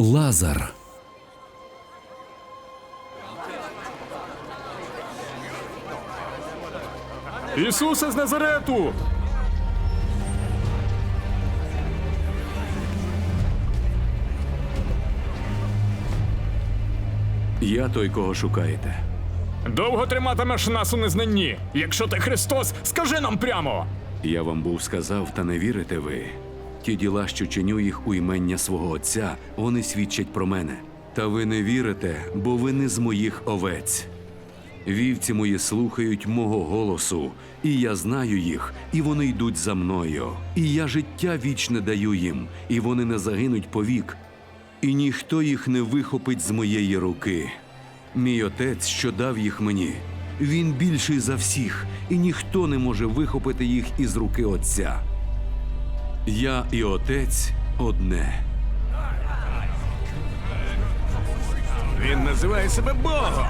Лазар. Ісусе з Назарету! Я той, кого шукаєте. Довго триматимеш нас у незнанні. Якщо ти Христос, скажи нам прямо. Я вам був сказав, та не вірите ви. Ті діла, що чиню їх у імення свого Отця, вони свідчать про мене. Та ви не вірите, бо ви не з моїх овець. Вівці мої слухають мого голосу, і я знаю їх, і вони йдуть за мною. І я життя вічне даю їм, і вони не загинуть повік, і ніхто їх не вихопить з моєї руки. Мій отець, що дав їх мені, він більший за всіх, і ніхто не може вихопити їх із руки Отця. Я і отець одне. Він називає себе Богом.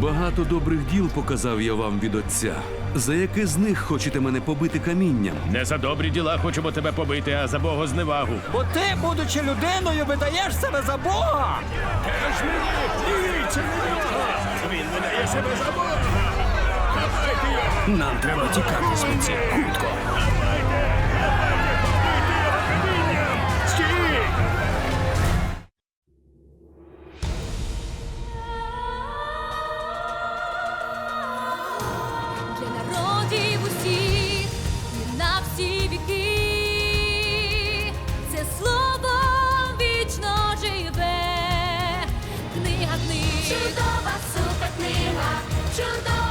Багато добрих діл показав я вам від Отця. За яке з них хочете мене побити камінням? Не за добрі діла хочемо тебе побити, а за богозневагу. Бо ти, будучи людиною, видаєш себе за Бога. Він видає себе за Бога. Нам треба тікати звідси. Хутко. для народів усіх і на всі віки. Це слово вічно живе. Книга книг. Чудова суперкнига, чудова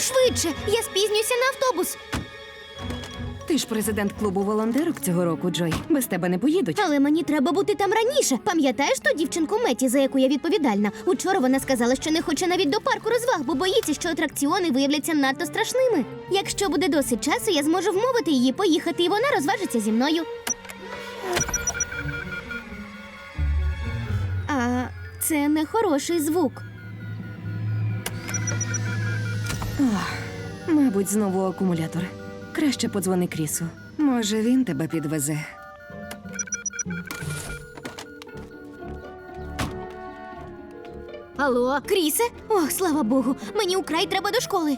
швидше! Я спізнюся на автобус. Ти ж президент клубу волонтерок цього року, Джой. Без тебе не поїдуть. Але мені треба бути там раніше. Пам'ятаєш ту дівчинку Меті, за яку я відповідальна? Учора вона сказала, що не хоче навіть до парку розваг, бо боїться, що атракціони виявляться надто страшними. Якщо буде досить часу, я зможу вмовити її поїхати, і вона розважиться зі мною. А це не хороший звук. Мабуть, знову акумулятор. Краще подзвони Крісу. Може, він тебе підвезе. Алло, Крісе? Ох, слава Богу, мені украй треба до школи.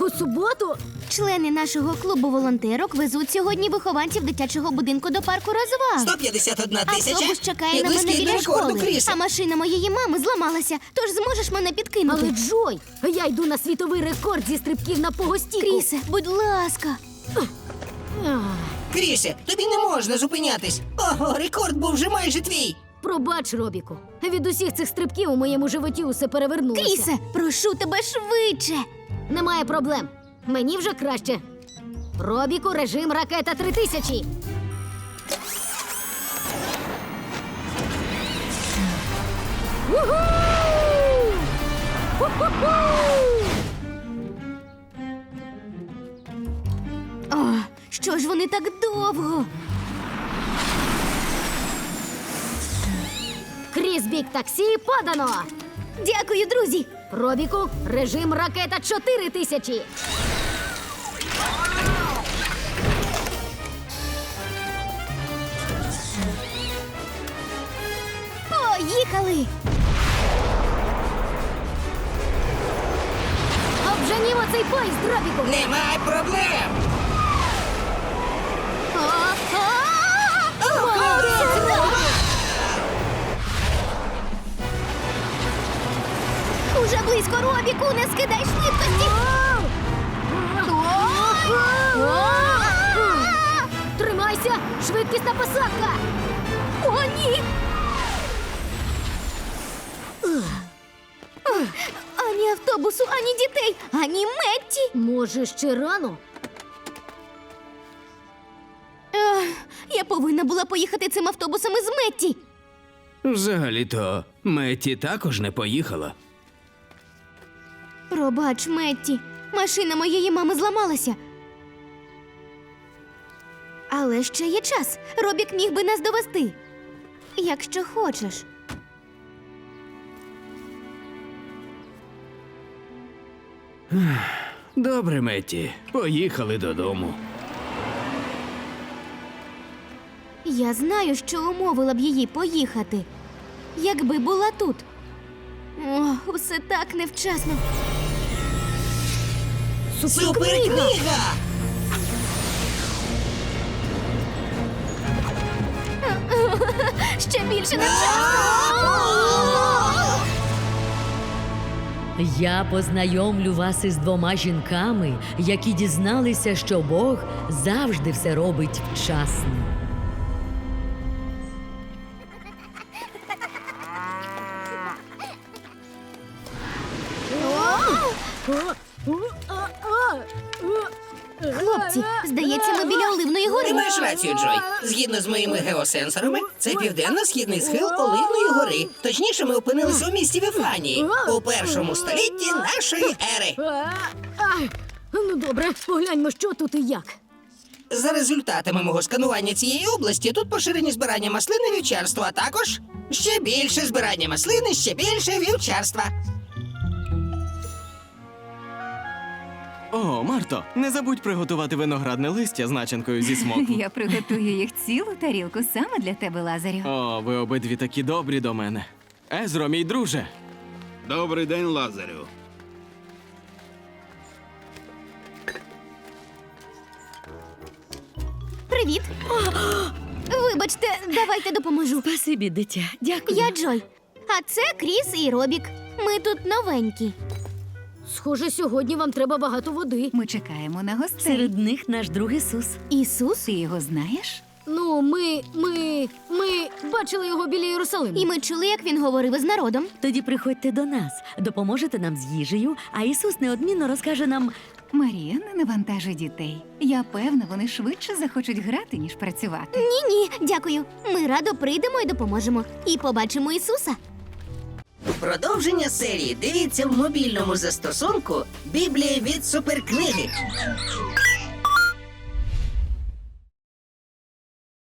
У суботу члени нашого клубу волонтерок везуть сьогодні вихованців дитячого будинку до парку розваг. 151 тисяча. Автобус чекає на мене біля школи. Кріса. А машина моєї мами зламалася. Тож зможеш мене підкинути. Але Джой, я йду на світовий рекорд зі стрибків на погостіку. Крісе, будь ласка. Крісе, тобі не можна зупинятись. Ого, рекорд був вже майже твій. Пробач, Робіку. Від усіх цих стрибків у моєму животі усе перевернулося. Крісе, прошу тебе швидше. Немає проблем. Мені вже краще. Робіку, режим ракета 3000. Уху! О, що ж вони так довго? Крізь бік таксі подано. Дякую, друзі. Робіку, режим ракета 4000. Поїхали! Обженімо цей поїзд, Робіку. Немає проблем. Робіку, швидкості. Тримайся! Швидкісна посадка! О, ні! Ані автобусу, ані дітей, ані Метті. Може, ще рано? Я повинна була поїхати цим автобусом із Метті. Взагалі-то Меті також не поїхала. Пробач, Метті, машина моєї мами зламалася. Але ще є час. Робік міг би нас довести. Якщо хочеш. Добре, Метті. Поїхали додому. Я знаю, що умовила б її поїхати. Якби була тут. О, усе так невчасно. Суперкнига! Ще більше невчасно. Я познайомлю вас із двома жінками, які дізналися, що Бог завжди все робить вчасно. Хлопці, здається, ми біля Оливної гори. Ти маєш рацію, Джой. Згідно з моїми геосенсорами, це південно-східний схил Оливної гори. Точніше, ми опинилися у місті Віфанії у першому столітті нашої ери. Ну добре, погляньмо, що тут і як. За результатами мого сканування цієї області тут поширені збирання маслини вівчарства, а також ще більше збирання маслини, ще більше вівчарства. О, Марто, не забудь приготувати виноградне листя з начинкою зі смоку. Я приготую їх цілу тарілку саме для тебе, Лазарю. О, ви обидві такі добрі до мене. Езро, мій друже. Добрий день, Лазарю. Привіт. Вибачте, давайте допоможу. Спасибі, дитя. Дякую. Я Джой. А це Кріс і Робік. Ми тут новенькі. Схоже, сьогодні вам треба багато води. Ми чекаємо на гостей. Серед них наш друг Ісус. Ісус. Ти його знаєш? Ну, ми. ми. ми бачили його біля Єрусалиму. І ми чули, як він говорив із народом. Тоді приходьте до нас, допоможете нам з їжею, а Ісус неодмінно розкаже нам. Марія не навантажуй дітей. Я певна, вони швидше захочуть грати, ніж працювати. Ні, ні, дякую. Ми радо прийдемо і допоможемо. І побачимо Ісуса. Продовження серії дивіться в мобільному застосунку Біблія від суперкниги.